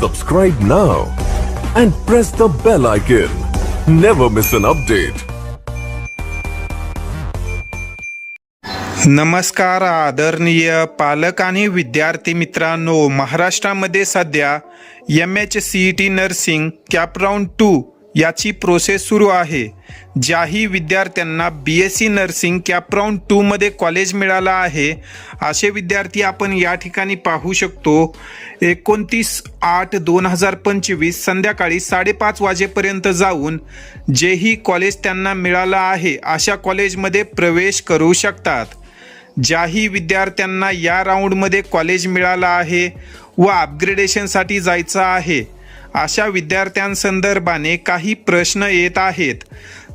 Subscribe now and press the bell icon. Never miss an update. नमस्कार आदरणीय पालक आणि विद्यार्थी मित्रांनो महाराष्ट्रामध्ये सध्या M H C E T nursing cap round two याची प्रोसेस सुरू आहे. ज्याही विद्यार्थ्यांना B S C nursing cap round टूमध्ये कॉलेज मिळाला आहे असे विद्यार्थी आपण या ठिकाणी पाहू शकतो. एकोणतीस आठ दोन हजार पंचवीस संध्याकाळी साडेपाच वाजेपर्यंत जाऊन जेही कॉलेज त्यांना मिळालं आहे अशा कॉलेजमध्ये प्रवेश करू शकतात. ज्याही विद्यार्थ्यांना या राऊंडमध्ये कॉलेज मिळालं आहे व अपग्रेडेशनसाठी जायचं आहे अशा विद्यार्थ्यांसंदर्भाने काही प्रश्न येत आहेत.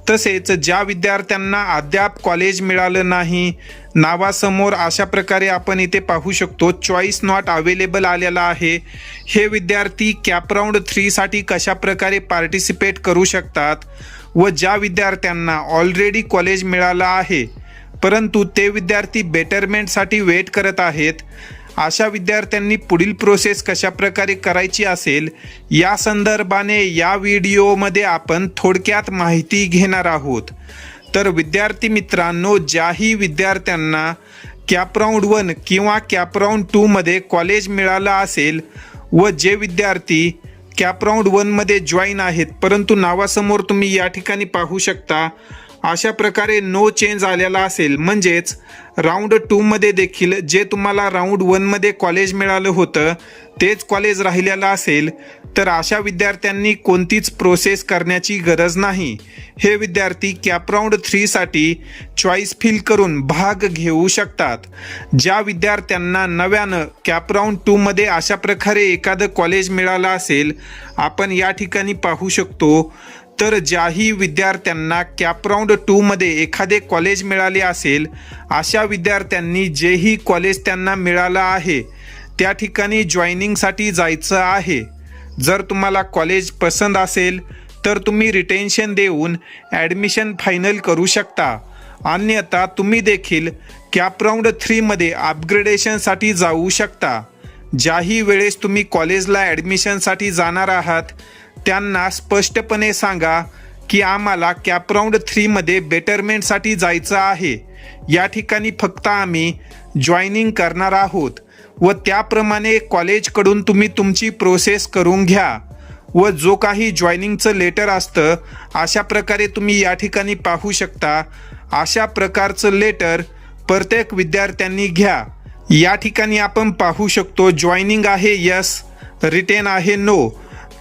तसेच ज्या विद्यार्थ्यांना अद्याप कॉलेज मिळालं नाही नावासमोर अशा प्रकारे आपण इथे पाहू शकतो चॉईस नॉट अवेलेबल आलेला आहे. हे विद्यार्थी कॅपराऊंड थ्रीसाठी कशा प्रकारे पार्टिसिपेट करू शकतात व ज्या विद्यार्थ्यांना ऑलरेडी कॉलेज मिळालं आहे परंतु ते विद्यार्थी बेटरमेंटसाठी वेट करत आहेत अशा विद्यार्थ्यांनी पुढील प्रोसेस कशा प्रकारे करायची असेल या संदर्भाने या व्हिडिओमध्ये आपण थोडक्यात माहिती घेणार आहोत. तर विद्यार्थी मित्रांनो ज्याही विद्यार्थ्यांना कॅपराऊंड वन किंवा कॅपराऊंड टूमध्ये कॉलेज मिळालं असेल व जे विद्यार्थी कॅपराऊंड वनमध्ये जॉईन आहेत परंतु नावासमोर तुम्ही या ठिकाणी पाहू शकता अशा प्रकारे नो चेंज आलेला असेल. म्हणजेच राऊंड टूमध्ये देखील जे तुम्हाला राऊंड वनमध्ये कॉलेज मिळालं होतं तेच कॉलेज राहिलेलं असेल तर अशा विद्यार्थ्यांनी कोणतीच प्रोसेस करण्याची गरज नाही. हे विद्यार्थी कॅपराऊंड थ्रीसाठी चॉईस फिल करून भाग घेऊ शकतात. ज्या विद्यार्थ्यांना नव्यानं कॅपराऊंड टूमध्ये अशा प्रकारे एखादं कॉलेज मिळालं असेल आपण या ठिकाणी पाहू शकतो तर ज्याही विद्यार्थ्यांना कॅपराऊंड टूमध्ये एखादे कॉलेज मिळाले असेल अशा विद्यार्थ्यांनी जेही कॉलेज त्यांना मिळालं आहे त्या ठिकाणी जॉईनिंगसाठी जायचं आहे. जर तुम्हाला कॉलेज पसंत असेल तर तुम्ही रिटेन्शन देऊन ॲडमिशन फायनल करू शकता. अन्यथा तुम्ही देखील कॅपराऊंड थ्रीमध्ये अपग्रेडेशनसाठी जाऊ शकता. ज्याही वेळेस तुम्ही कॉलेजला ॲडमिशनसाठी जाणार आहात त्यांना स्पष्टपणे सांगा की आम्हाला कॅपराऊंड थ्रीमध्ये बेटरमेंटसाठी जायचं आहे. या ठिकाणी फक्त आम्ही जॉईनिंग करणार आहोत व त्याप्रमाणे कॉलेजकडून तुम्ही तुमची प्रोसेस करून घ्या व जो काही जॉईनिंगचं लेटर असतं अशा प्रकारे तुम्ही या ठिकाणी पाहू शकता. अशा प्रकारचं लेटर प्रत्येक विद्यार्थ्यांनी घ्या. या ठिकाणी आपण पाहू शकतो जॉईनिंग आहे यस रिटेन आहे नो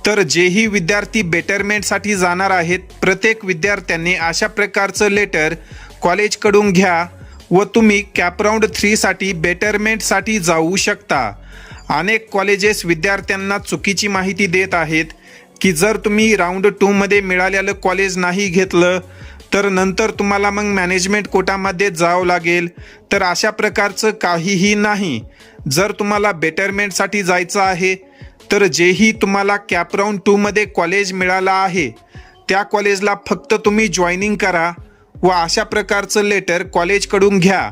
तर जेही विद्यार्थी बेटरमेंटसाठी जाणार आहेत प्रत्येक विद्यार्थ्यांनी अशा प्रकारचं लेटर कॉलेजकडून घ्या व तुम्ही कॅपराऊंड थ्रीसाठी बेटरमेंटसाठी जाऊ शकता. अनेक कॉलेजेस विद्यार्थ्यांना चुकीची माहिती देत आहेत की जर तुम्ही राऊंड टूमध्ये मिळालेलं कॉलेज नाही घेतलं तर नंतर तुम्हाला मग मॅनेजमेंट कोटामध्ये जावं लागेल. तर अशा प्रकारचं काहीही नाही. जर तुम्हाला बेटरमेंटसाठी जायचं आहे तर जेही तुम्हाला कॅपराऊंड टूमध्ये कॉलेज मिळाला आहे त्या कॉलेजला फक्त तुम्ही जॉईनिंग करा व अशा प्रकारचं लेटर कॉलेजकडून घ्या.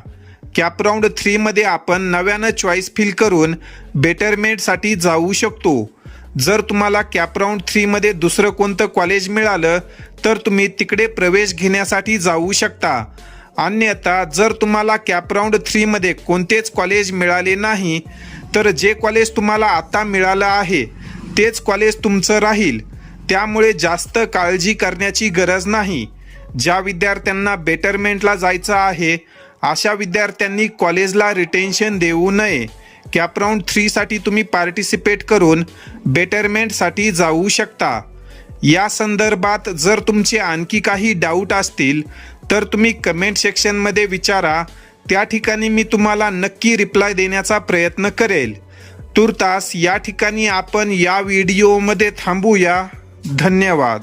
कॅपराऊंड थ्रीमध्ये आपण नव्यानं चॉईस फिल करून बेटरमेंटसाठी जाऊ शकतो. जर तुम्हाला कॅपराऊंड थ्रीमध्ये दुसरं कोणतं कॉलेज मिळालं तर तुम्ही तिकडे प्रवेश घेण्यासाठी जाऊ शकता. अन्यथा जर तुम्हाला कॅपराऊंड थ्रीमध्ये कोणतेच कॉलेज मिळाले नाही तर जे कॉलेज तुम्हाला आता मिळालं आहे तेच कॉलेज तुमचं राहील. त्यामुळे जास्त काळजी करण्याची गरज नाही. ज्या विद्यार्थ्यांना बेटरमेंटला जायचं आहे अशा विद्यार्थ्यांनी कॉलेजला रिटेन्शन देऊ नये. कॅपराऊंड थ्रीसाठी तुम्ही पार्टिसिपेट करून बेटरमेंटसाठी जाऊ शकता. या संदर्भात जर तुमचे आणखी काही डाऊट असतील तर तुम्ही कमेंट सेक्शनमध्ये विचारा. त्या ठिकाणी मी तुम्हाला नक्की रिप्लाय देण्याचा प्रयत्न करेल. तुर्तास या ठिकाणी आपण या व्हिडिओमध्ये थांबूया. धन्यवाद.